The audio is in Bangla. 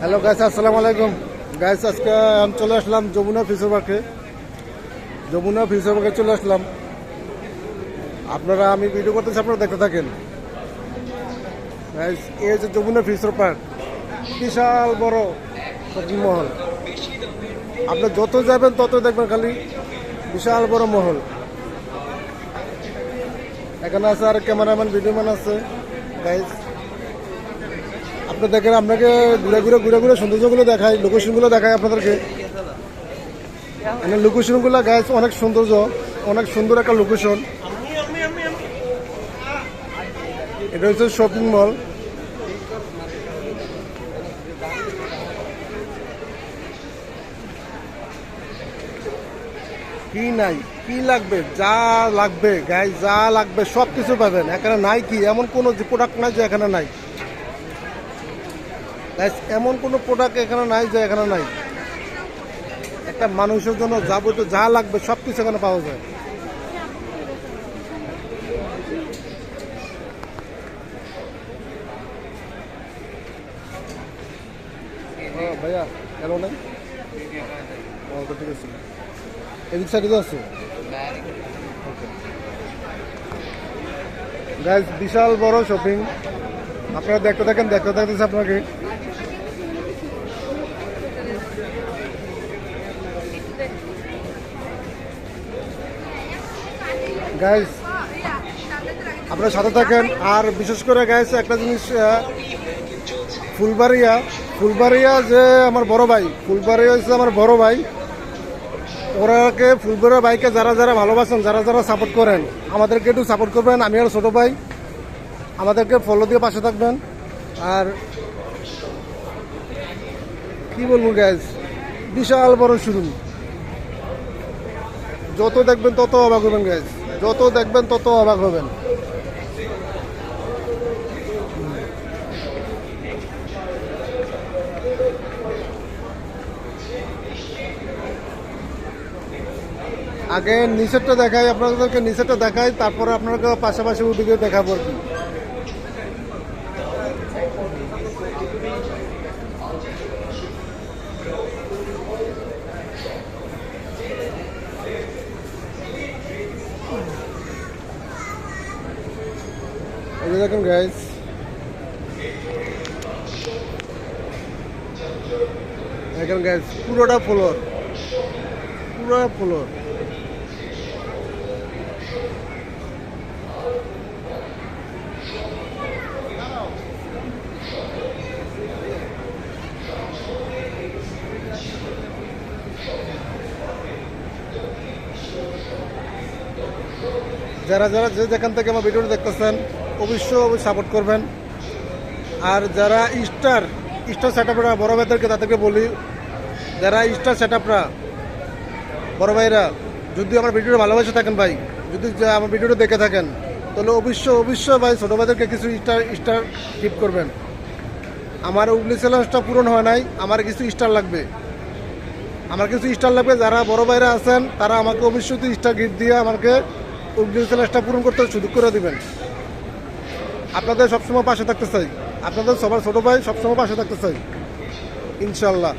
হ্যালো গাইস, আসসালামু আলাইকুম। গাইস, আজকে আমি চলে আসলাম যমুনা ফিশার পার্কে যমুনা ফিশার পার্কে চলে আসলাম। আপনারা আমি ভিডিও করতেছি, আপনারা দেখতে থাকেন। গাইস, এই হচ্ছে যমুনা ফিশার পার্ক, বিশাল বড় শপিং মহল। আপনি যত যাবেন তত দেখবেন খালি বিশাল বড় মহল। এখানে আছে আর ক্যামেরাম্যান, ভিডিওম্যান আছে। গাইস দেখেন, আপনাকে ঘুরে ঘুরে ঘুরে ঘুরে সৌন্দর্যগুলো দেখাই লোকেশনগুলো দেখাই আপনাদেরকে। এখানে লোকেশনগুলো গাইস অনেক সৌন্দর্য, অনেক সুন্দর একটা লোকেশন এটা হচ্ছে শপিং মল কি নাই? কি লাগবে? যা লাগবে গায়ে যা লাগবে সব কিছু পাবেন। এখানে নাই কি? এমন কোনো প্রোডাক্ট নাই যে এখানে নাই। এমন কোনো প্রোডাক্ট এখানে নাই যে এখানে নাই। একটা মানুষের জন্য যাবতীয় যা লাগবে সব কিছু এখানে পাওয়া যায়। ও, ভাইয়া নাই? ঠিক আছে? বিশাল বড় শপিং আপনারা দেখতে থাকেন দেখতে থাকতেছে আপনাকে। গাইজ আপনারা সাথে থাকেন। আর বিশেষ করে গাইজ একটা জিনিস ফুলবাড়িয়া। ফুলবাড়িয়া যে আমার বড় ভাই, ফুলবাড়িয়া হচ্ছে আমার বড় ভাই। ওরাকে ফুলবাড়িয়া ভাইকে যারা যারা ভালোবাসেন, যারা যারা সাপোর্ট করেন, আমাদেরকে একটু সাপোর্ট করবেন। আমি আর ছোটো ভাই, আমাদেরকে ফলো দিয়ে পাশে থাকবেন। আর কি বলব গ্যাস বিশাল বড় শুরু। যত দেখবেন তত অবাক হবেন গাইজ যত দেখবেন তত অবাক হবেন। আগে নিচেরটা দেখাই, আপনাদেরকে নিচেরটা দেখাই, তারপরে আপনাদেরকে পাশাপাশি ওদিকে দেখাবো আর কি। যে দেখুন গাইস দেখেন গাইস পুরোটা ফ্লোর পুরো ফ্লোর যারা যারা যে যেখান থেকে আমার ভিডিওটা দেখতেছেন অবশ্যই সাপোর্ট করবেন। আর যারা স্টার স্টার সেট আপরা বড় ভাইদেরকে তাদেরকে বলি, যারা স্টার সেট আপরা বড় ভাইরা, যদি আমার ভিডিওটা ভালোবাসে থাকেন ভাই, যদি আমার ভিডিওটা দেখে থাকেন, তাহলে অবশ্যই অবশ্যই ভাই ছোটো ভাইদেরকে কিছু স্টার স্টার গিফট করবেন। আমার উগলি চ্যালেঞ্জটা পূরণ হয় নাই, আমার কিছু স্টার লাগবে। আমার কিছু স্টার লাগবে, যারা বড় ভাইরা আছেন, তারা আমাকে অবশ্যই স্টার গিফট দিয়ে আমাকে উগলি চ্যালেঞ্জটা পূরণ করতে সুযোগ করে দিবেন। আপনাদের সবসময় পাশে থাকতে চাই। আপনাদের সবার ছোটো ভাই সবসময় পাশে থাকতে চাই। ইনশাল্লাহ।